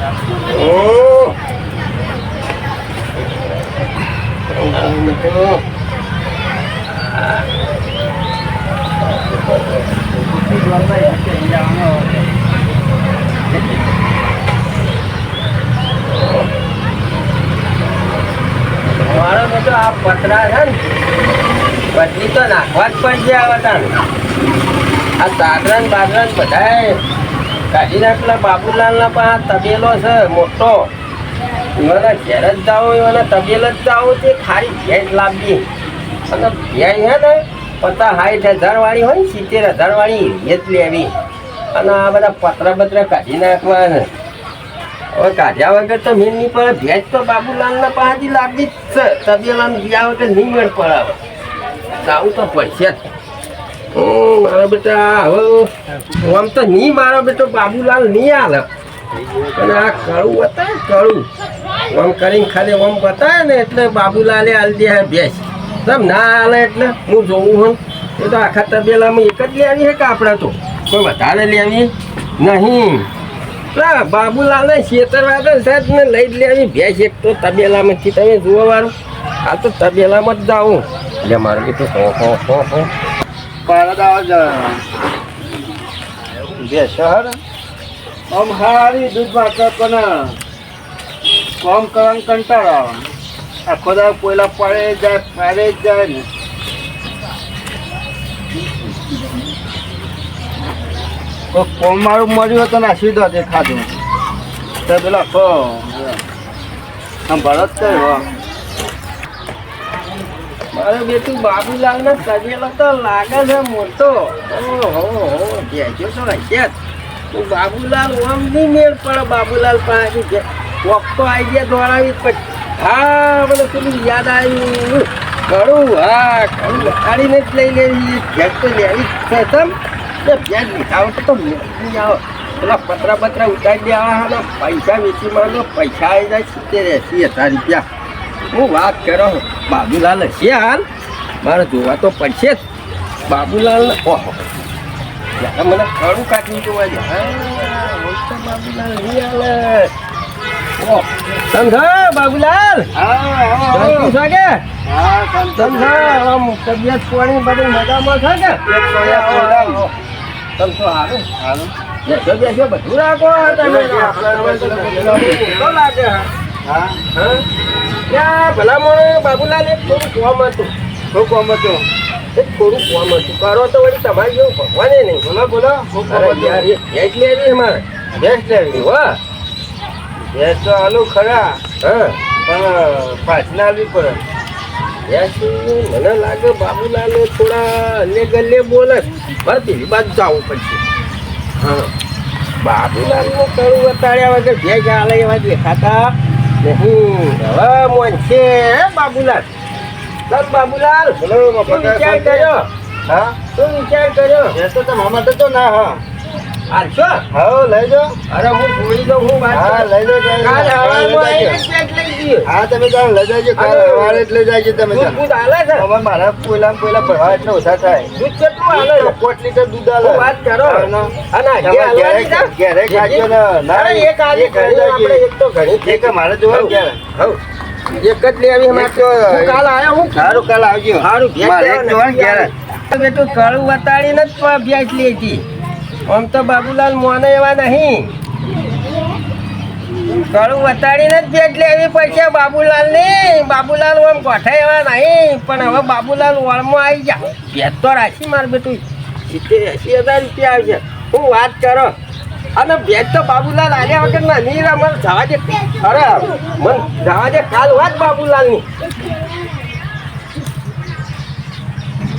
ઓ મિત્રો મારો બેટો આ પતરા છે ને બદલી તો નાખવા જ પડશે આ વટાણ આ સાગરન બાગરન બધાય નાખેલા બાબુલાલના પણ તબેલો છે, મોટો. એવાના ઘેર જ જાઓ એવાના તબેલ જ જાઓ તે ખારી ભેટ લાવવી અને ભેંસ હે ને, પચાસ સાઠ હજાર વાળી હોય ને, સિત્તેર હજાર વાળી એ લેવી. અને આ બધા પતરા બતરા કાઢી નાખવા છે. હવે કાઢ્યા વગર તો મેં નહીં પડે ભેજ તો બાબુલાલના પાસેથી લાવવી જ છે. તબેલામાં ગયા વગર નહીં મેળ પડાવે. જાવું તો પડશે જ. મારો બેટા હવે તો નહીં, મારો બેટો બાબુલાલ નહીં હાલે. અને આ કળું બતાવે કડું આમ કરીને ખાલી આમ બતાવે ને, એટલે બાબુલાલે હાલ દે બેસ. તમ ના હાલે એટલે હું જોઉં હું. એ તો આખા તબેલામાં એક જ લેવી છે કે આપણે તો? કોઈ વધારે લેવી? નહીં. પેલા બાબુલાલને છેતરવા તો સાહેબ ને લઈ જ લેવી. ભેંસ એક તો તબેલામાંથી. તમે જુઓ વાળું. આ તો તબેલામાં જ જાઉં. એટલે મારું કીધું હો હો હો હો. શહેર આમ હારી દૂધ માટે પણ કામ કરવાનું કંટાળો આવે. આખો દાડો કોયલા પડે જાય ફારે જ જાય ને કોઈ કોમ મારું મળ્યું હતું ને સીધો તે ખાધું તો પેલા ખો આમ ભરત કર્યો મારો બેટું બાબુલાલ ને તબેલો તો લાગે છે મોટો. ઓહો હો ભેજો તો હશે તું બાબુલાલ ઓમ નહીં મેળ પડે બાબુલાલ પાસે જે કોક તો આઈડિયા દોડાવી પછી હા બધું પેલું યાદ આવ્યું. કરું હા કરું લખાડીને જ લઈ લેવી. ભેજ તો લેવી જ છે તમ એ ભેજ લીધા વગર તો મોકલી આવો આવે. પેલા પતરા પતરા ઉતારી દેવા પૈસા વેચી માંગો પૈસા આવી જાય સિત્તેર એસી હજાર રૂપિયા. હું વાત કરો? બાબુલાલ હશે હાલ મારે જોવા તો પડશે જ. બાબુલાલ ઓહો. યાર મને ખરું કાઢી જોવા જાય બાબુલાલ નહીં હાલે બાબુલાલ? કે? આમ તબિયત પાણી બધું મજામાં છે કે? એક તો હારું. બેસો બેસો બધું રાખો. તમે લાગે હા. હા હા. ત્યાં ભલામણ બાબુલાલ એક થોડું કોમ હતું શું કોમ હતું એક થોડું કોમ હતું કરો તો વળી તમારે જેવું ભગવાને નહીં. બોલો બોલો. ભેજ લેવી અમારે ભેંસ લેવી. હો. ભેંસ તો આલુ ખરા. હા? પણ પાછના આલવી પડે ભેજ મને લાગે બાબુલાલ થોડા અલ્લે ગલ્લે બોલે. મારે પેલી બાજુ જવું પડશે. હા. બાબુલાલનું કરું વતાડ્યા વગર ભેજ હાલે એવા દેખાતા. નહીં હવે મોન છે બાબુલાલ. ચાલ બાબુલાલ બોલો શું વિચાર કર્યો? હા? શું વિચાર કર્યો? એ તો મામા તો ના હા. હાલશો હા લઈ જાઓ. અરે હું છોડી દઉં હું હા લઈ જાઓ કાલ હવારમાં લઈ આવીને જાઓ. જ લઈ જઈએ. હા તમે જાઓ લઈ જાજો કાલ અરે, જ લઈ જાજો તમે દૂધ હાલે છે? હવે મારા કોયલા કોયલા ભરવા એટલે ઓછા થાય. દૂધ કેટલું હાલે છે? લીટર દૂધ હાલે વાત કરો. અને તમે હજી હાલવા ઘેરે- ખાજો ને. ના, એક આજે એક ઘરે ઘણી આપણે એક તો ઘણી એક મારે જોવાનું ક્યારે. એક જ આવી અમારે તો. કાલ હું સારું કાલ આવજો. સારું મારે જોવાનું. ક્યારે આવ્યો. બેટું કળું વતાડીને જ ભેંસ લેતી. આમ તો બાબુલાલ મોને એવા નહીં. કડું વતાડીને જ ભેટ લેવી પડશે બાબુલાલની બાબુલાલ આમ કોઠે એવા નહીં, પણ હવે બાબુલાલ વળમાં આવી જા ભેટ તો રાખી માર બેટું. સિત્તેર એસી હજાર રૂપિયા આવશે. હું વાત કરો. અને ભેટ તો બાબુલાલ આવ્યા વગર ના નહીં મને જવા દે. અરે, મને જવા દે કાલ વાત બાબુલાલની.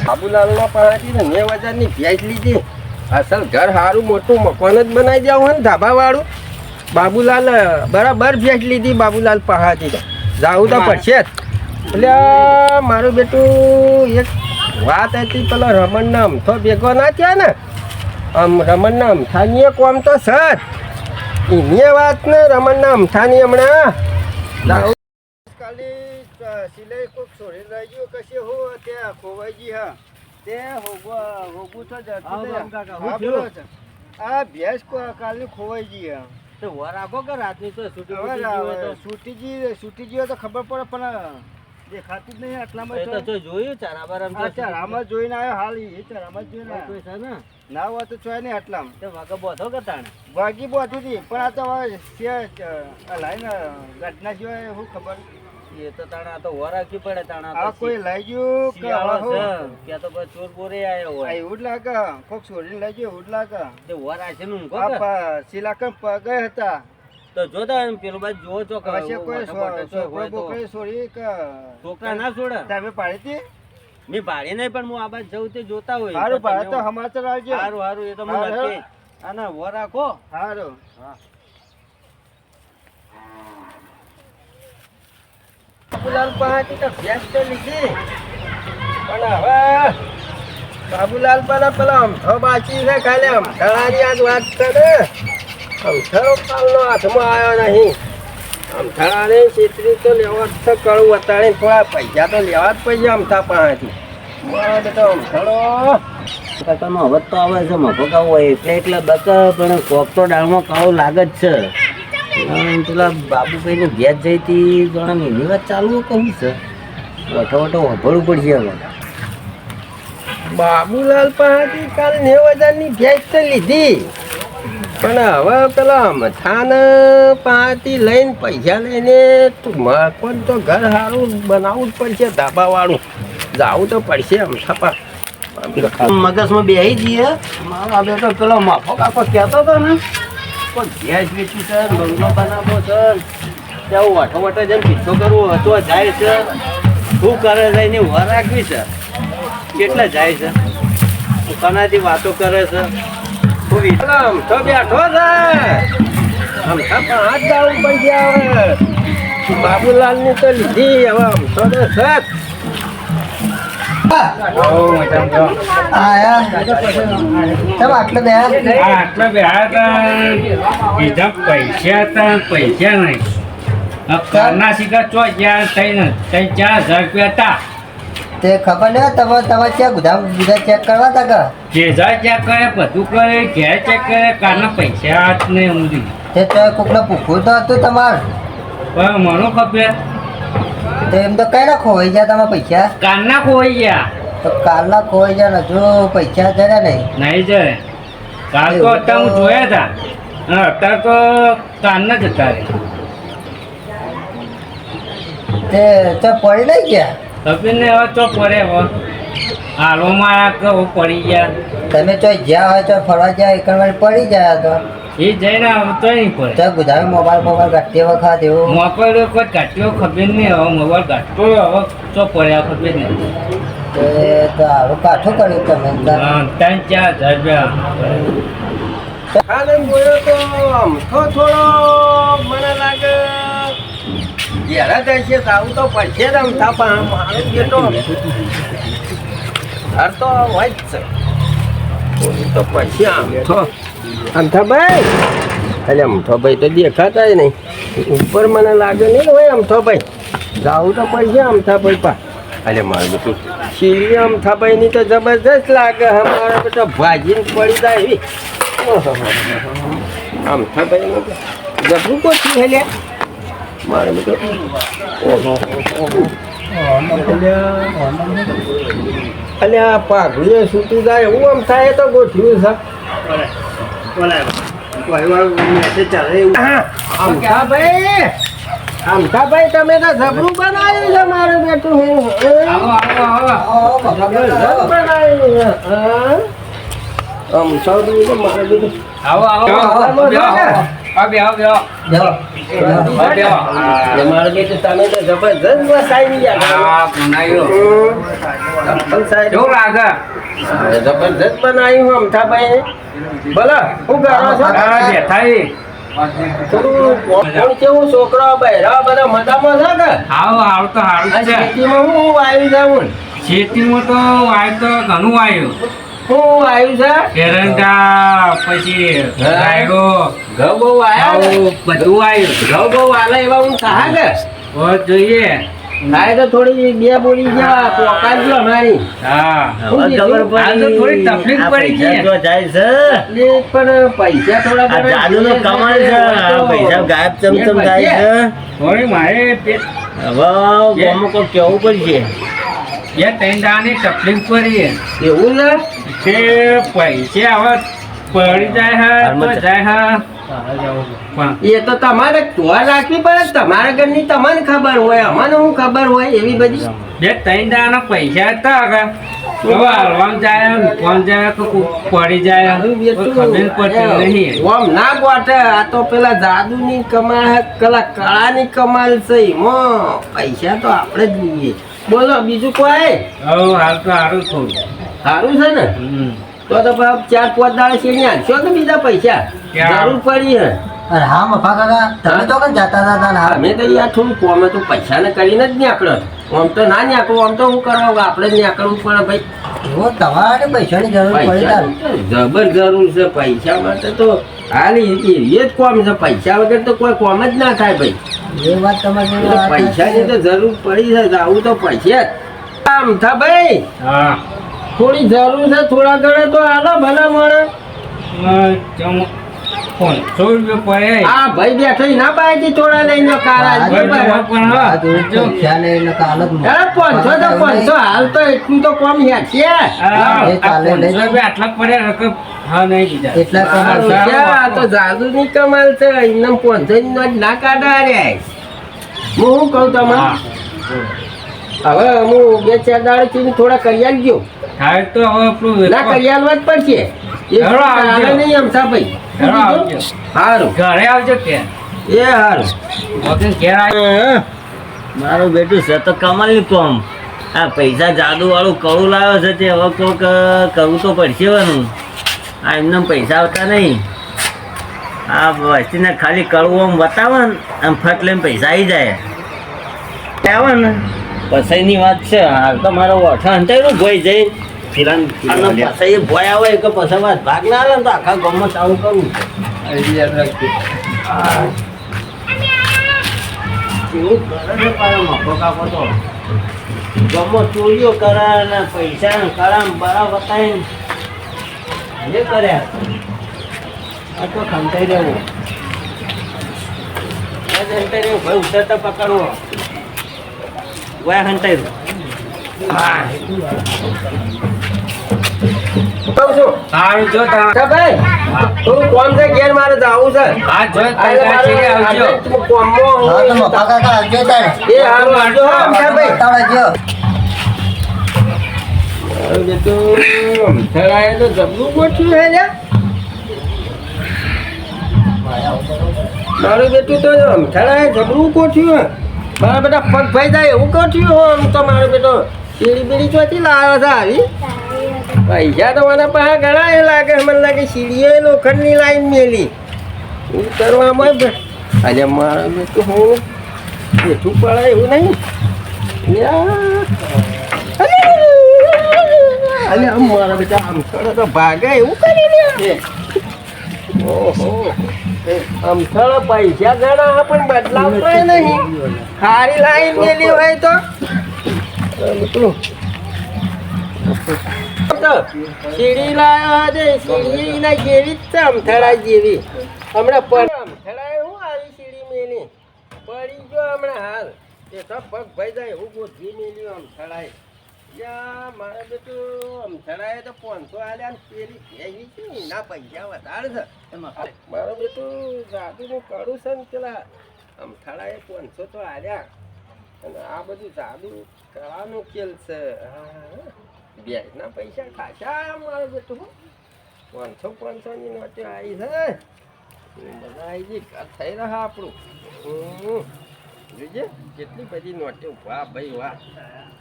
બાબુલાલના પાસેથી ને મેં હજારની ભેટ લીધી. અસલ ઘર સારું મોટું મકાન જ બનાવી દેવું હોય ને ધાબાવાળું. બાબુલાલ બરાબર ભેટ લીધી બાબુલાલ પહાતી જાવું તો પડશે જ. એટલે મારું બેટું એક વાત હતી પેલો રમણના અમથો ભેગો ના થયા ને આમ રમણના અમથાની એક આમ તો સર. એની વાત ને રમણના અમથાની હમણાં. કાલી સિલાઈ કોક છોડી ગયો કશે હો ત્યાં ખોવાઈ હા. તે હોગું તો જતું હા. કાકા, હા, હું. આ ભેંસ કાલની ખોવાઈ ગઈ હા તો કે રાતની તો છૂટી ગયું તો? ખબર પડે પણ દેખાતું જ નહીં આટલામાં તો જોયું ચારાબારામ ચારામાં જોઈને આવ્યો હાલ એ ચારામાં જોઈને આવ્યો. છે ને? ના હોય તો ચોય નહીં આટલામાં. તે વાગે બોધો કે તાણે? વાગી બોધી હતી પણ આ તો હવે લાઈન ઘટના સિવાય શું ખબર. એ તો તાણે તો વર પડે તાણે આ આ કોઈ લઈ ગયું કે શિયાળો હવે છે. શું? ક્યાં તો કોઈ ચોર બોરે આયો હોય. એવું જ લાગે. કોક છોડીને લઈ ગયો એવું જ તે વર રાખે નું ઊંઘો આ કે પ- પગે હતા. તો જોતા એમ પેલું બાજુ જોવો છો કે પછી કોઈ મોટા મોટા ચોર છોકરો હોય તો કે છોકરા ના છોડે? તમે પાડી હતી? પાડી નહીં પણ હું આ બાજુ જઉં તે જોતા હોય. પાડે તો સમાચાર આવજો. સારું સારું એ તો મને અને નક્કી આના વર રાખો સારું બાબુલાલ પાસેથી તો ભેંસ તો લીધી. પણ હવે બાબુલાલ પેલા પેલા અમથો બાકી છે ખાલી. અમથાળાની આજ વાત કરે. અમથાળો પાલનો હાથમાં આવ્યો નહીં. અમથાળાને છેતરી તો લેવા જ તો કળું વતાડી થોડા પૈસા તો લેવા જ પૈસા અમથા પાસેથી. મારો બેટો અમથાળો કાકાનો અવાજ તો આવે છે મફો કાવો હોય એટલે એટલે બક પણ કોક તો ડાળમાં કાળો લાગે જ છે. પેલા બાબુભાઈને ઘેર જઈ હતી જાણે એની વાત ચાલુ કહું છે. વઠો વઠો વભળવું પડશે હવે. બાબુલાલ પાસેથી કાલ નેવ હજારની ભેજ તો લીધી. પણ હવે પેલા મથાન પાસેથી લઈને પૈસા લઈને પણ તો ઘર સારું બનાવવું જ પડશે ધાબાવાળું. જાવું તો પડશે અમથા પા મગજમાં બેસી જઈએ. મારા બેટો પેલો માફો કાકો કહેતો હતો ને. કોઈ ગેસ વેચી છે બંગલો બનાવો છે. ત્યાં વાટો વાટો જઈને પીછો કરવો હતો જાય છે. શું કરે છે એની વર રાખવી છે. કેટલા જાય છે. કોનાથી વાતો કરે છે. હું વિક્રમ તો બેઠો છે. તો પાંચ દાવું પડી ગયા હવે બાબુલાલની તો લીધી, હવે આમ તો તો સત આટલા બે હતા કીધા પૈસા હતા પૈસા નહીં કરના ચો જ્યાં ત્રણ ત્યાં ચાર હજાર રૂપિયા હતા તે ખબર ને તમે તમે ચેક બધા બધા ચેક કરવા તા કે જે ચેક કરે બધું કરે ઘેર ચેક કરે કારના પૈસા જ નહીં ઊંધી તે તો કોકને પૂછવું તો હતું તમારે પણ મનો ખપે તો એમ તો કઈ ખોવાઈ ગયા તમે પૈસા? કારના ખોવાઈ ગયા. તો કાલના ખોવાઈ ગયા હજુ પૈસા જરા નહીં નહીં જાય કાલ તો અત્યારે હું જોયા હતા અને અત્યારે તો કારના જ હતા રે. તે તો પડી નહીં ગયા? કપિલને હવે તો પડે હવે હાલોમાં પડી ગયા. તમે તો જ્યાં હોય તો ફરવા જાય એક પડી જાય તો? એ જઈને આવતો નહીં પડે તો ગુદામે મોબાઈલ મોબાઈલ કાઢતી વખત એવું? કોઈ કાટ્યો ખબર નહીં હવે મોબાઈલ કાઢતો હવે ચો પડ્યા ખબર નહીં. તે તો આવું કાઠું કર્યું તમે ત્રણ ચાર હજાર રૂપિયા. આનંદ બોલ્યો તો અમથો થોડો મને લાગે ઘેરા જશે તો આવું તો પડશે જ અમથા પણ મારો બેટો ઘર તો હોય જ છે. તો પડશે અમથો અમથાભાઈ એટલે અમથાભાઈ તો દેખાતા જ નહીં. ઉપર મને લાગે નહીં હોય અમથાભાઈ જાવું તો પડશે અમથાભાઈ પા. અરે મારું બેટું શીરી અમથાભાઈની તો જબરદસ્ત લાગે અમારો બધા ભાજીને પડી જાય એવી. આમ થાભાઈ જબરું કોથી હેલ્યા મારે બધું ઓહો. અલે આ પાઘડીએ છૂટી જાય એવું આમ થાય તો ગોઠવ્યું છે. અમથાભાઈ તમે તો જબરું બનાવ્યું છે મારું બેટું. બનાવ્યું છે. અમથાભાઈ તો મારું બેટું આવો આવો જબરજસ્ત બનાવ્યો અમથાભાઈ. બોલો શું કરો છો? થોડું કેવું છોકરો બહેરા બધા મજામાં છે કે? આવો આવો તો ખેતીમાં હું આવી જાઉં ખેતીમાં તો તો ઘણું આવ્યું હું આવ્યું છે? એરંડા પછી રાયડો. ઘઉં બહુ આવ્યા બધું આવ્યું. ઘઉં બહુ આલે એવા હું કહા કે જોઈએ. ખાય તો થોડી બે બોલી ગયા પોકાડજો અમારી. હા. હવે ખબર આ તો થોડી તકલીફ પડી પડી ગઈ. પૈસા જાય છે. એટલે પણ પૈસા થોડા આ ઘણા કમાલ છે. પૈસા ગાયબ ચમચમ બે છે. થોડી મારે હવે ગામમાં કોક કેવું પડશે? બે ત્રણ દાડાની તકલીફ પડી એવું ને તે પૈસા હવે પડી જાય હા તો જાય હા. એ તો તમારે ધોવા રાખવી પડે તમારા ઘરની તમને ખબર હોય અમને હું ખબર હોય એવી બધી. બે ત્રણ દાડાના પૈસા હતા હવે. જાય જાય કે પડી જાય ખબર પડતી નહીં. ઓમ ના ગોઠે આ તો પેલા જાદુની કમાલ કલા કળાની કમાલ છે એમાં. પૈસા તો આપણે જ લઈએ બોલો બીજું કોઈ? હવે હાલ તો સારું થોડું. સારું છે ને? તો તો ચાર પાંચ દાડા શેરી આલશો કે બીજા પૈસા? જરૂર પડી હે. અરે હા મફા કાકા તમે તો કઈ જતા હતા ને હા અમે તો યાર થોડું કોમે તો પૈસાને કરીને જ નીકળો આમ તો ના નીકળવું આમ તો શું કરવા આપણે જ નીકળવું પડે ભાઈ. એવો તમારે પૈસાની જરૂર પડી તાર. જબર જરૂર છે. પૈસા માટે તો હાલ એ જ કોમ છે. પૈસા વગર તો કોઈ કોમ જ ના થાય ભાઈ. એ વાત તમારી પૈસા ની પૈસાની તો જરૂર પડી છે. આવું તો પૈસા આમ થા ભાઈ. હા. થોડી જરૂર છે થોડા ઘણા તો હાલો ભલા મળે. અ, પાંચસો રૂપિયા પડે આ ભાઈ બેઠો ના પાડે થોડા લઈને હા, અરે પાંચસો તો પાંચસો હાલ તો એટલું તો કોમ છે આટલા પડ્યા રકમ હા નહીં દીધા. એટલા તો જાદુની કમાલ છે એમને પાંચસો ની ના કાઢા રે. હું શું કહું તમે હવે હું બે ચાર દાડે થોડા કરી આલજો થાય તો હવે આપણું ના કરી આલવા જ પડશે. એ હેરો આવજો. નહીં અમથા ભાઈ. હેરો આવજો. સારું ઘરે આવજો કે. એ સારું વગર ઘેર આવી મારું બેટું છે તો કમાલની કોમ. આ પૈસા જાદુ વાળું કળું લાવ્યો છે તે હવે કોક કરવું તો પડશે વાનું આ એમને પૈસા આવતા નહીં. આ વસ્તીને ખાલી કળવું આમ બતાવે ને આમ ફટ લઈને પૈસા આવી જાય. આવે ને. પસઈની વાત છે હાલ તો મારો ઓઠા હંતાઈ ભોય જઈ અને પછી ભોય આવે કે પછી વાત ભાગ ના આવે તો આખા ગામમાં ચાલુ કરવું કેવું કરે છે પાછો મફો કાપો તો. ગામમાં ચોરીઓ કરે ને પૈસા ને કરામ બરા બતાવીને એ કર્યા આ તો ખંતાઈ રહેવું આ રહેવું ભાઈ ઉતરતા પકડવો વાય હંતાઈ રહ્યું. કહું છું. સારું જો તાર ભાઈ થોડું કોમ છે ઘેર મારે જવું છે. હા જો એટલે તાર મારે ચીડે આવજો. આજે હા તો મફા કાકા આવજો તારે એ હારું આવજો હો, ભાઈ બતાવજો મારું બેટું તો જબરું ગોઠવ્યું હે મારું બેટું તો અમથાળાએ જબરું કોઠ્યું મારા બેટા પગ ભાઈ જાય એવું કોઠ્યું હો આમ તો મારો બેટો સીડી બીડી ચોથી લાવ્યો છે આવી. પૈસા તો મને પાસે ઘણા એ લાગે મને લાગે સીડીએ લોખંડની લાઈન મેલી. હું કરવામાં અરે મારા તો હું બેઠું પડે એવું નહીં. અલે આમ મારા બેટા, આમ તો ભાગે એવું કરી પૈસા ગણા પણ બદલાવ નહીં. ખારી લાઈન મેલી હોય તો. તો સીડી લાવ્યો છે સીડી ના જેવી જ છે અમથડા જેવી. હમણાં પર અમથડા હું આવી સીડી મેલી? પડી ગયો હમણાં હાલ. એ તો પગ ભાઈ જાય હું ગોઠવી મેલ્યું અમથડાએ મારા બેટું અમથડાએ તો પાંચસો આલ્યા ને પેલી ભેગી છે ને એના પૈસા વધારે છે. મારો બેટું જાદુનું કરું છે ને પેલા. અમથડાએ પાંચસો તો આલ્યા. અને આ બધું જાદુ કરવાનું કેલ છે. હા. વ્યાજના પૈસા ખાસા મારો બેટું હો. પાંચસો પાંચસોની નોટો આવી છે. બધા આવી ઘર થઈ રહ્યા આપણું. જોજે કેટલી બધી નોટો વાહ ભાઈ વાહ.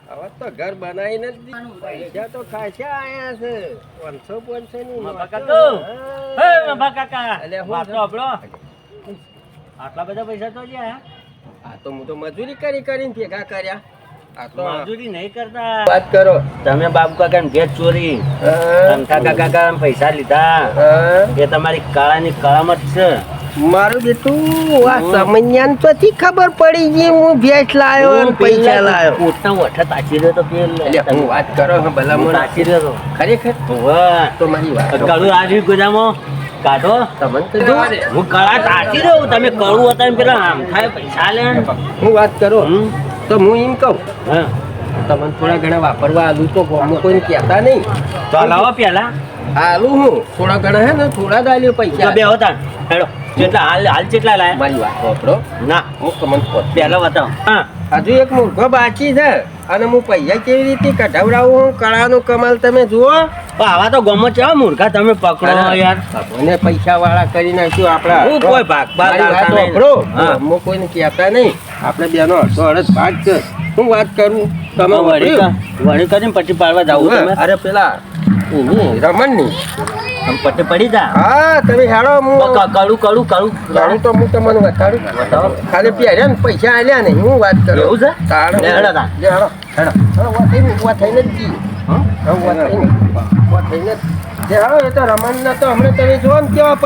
હવે તો ઘર બનાવીને જ. પૈસા તો ખાસા આયા છે. પાંચસો પાંચસો ની? આટલા બધા પૈસા તો જ્યાં આ તો હું તો મજૂરી કરી કરીને ભેગા કર્યા. વાત કરો. તમે બાબુ કાકા ને ભેટ ચોરી કાકા કાકા પૈસા લીધા. એ તમારી કળાની કળામત છે. મારું બેટું આ સમન્યાન તોથી ખબર પડી ગઈ. હું ભેટ લાયો અને પૈસા લાયો. પોતના વઠા તાચી રહ્યો તો પેલ હું વાત કરો હા ભલામણ. તાચી રહ્યો ખરેખર? તો મારી વાત કડું આવી ગોદામાં કાઢો. તમને હું કળા તાચી રહ્યો તમે કડું હતા પેલા આમ થાય પૈસા લે. હું વાત કરો. હમ. તો હું એમ કહું હા. તમને થોડા ઘણા વાપરવા આલુ તો ગોમો કોઈને કહેતા નહીં. તો લાવો પહેલા આલુ હું. થોડા ઘણા હે ને થોડા જ આલ્યો પૈસા. બે હતા હેડો. કેટલા હાલ હાલ કેટલા લાયા? મારી વાત વાપરો. ના. હું કમન કોટ પેલા બતાવ. હા. હજુ એક મૂર્ખો બાકી છે. અને હું પૈસા કેવી રીતે કઢાવડાવું? હું કળાનું કમાલ તમે જુઓ. આવા તો ગમો છે મૂર્ખા તમે પકડો યાર. મને પૈસા વાળા કરી નાખ્યું આપડા હું કોઈ ભાગ ભાગ. વાપરો. હા. કોઈને કહેતા નહીં. આપણે બેનો અડધો અડધ ભાગ છે. હું વાત કરું? તમે વળી વળી કરીને પટ્ટી પાડવા જાવ તમે. અરે પેલા રમણ રમણની. આમ પડી જા હા તમે હેડો હું કડું કડું કડું જાણું તો હું તમને બતાડું બતાવો. ખાલી પહેર્યા ને પૈસા આલ્યા નહીં હું વાત કરું એવું છે? તાણ. હેડો તાણ. હેડો. હેડો. ઊભા થઈને, ઊભા થઈને જ જી હા ઊભા થઈને, ઊભા થઈને જ. હેડો, એ તો રમણના તો હમણાં તમે જોવો ને કેવા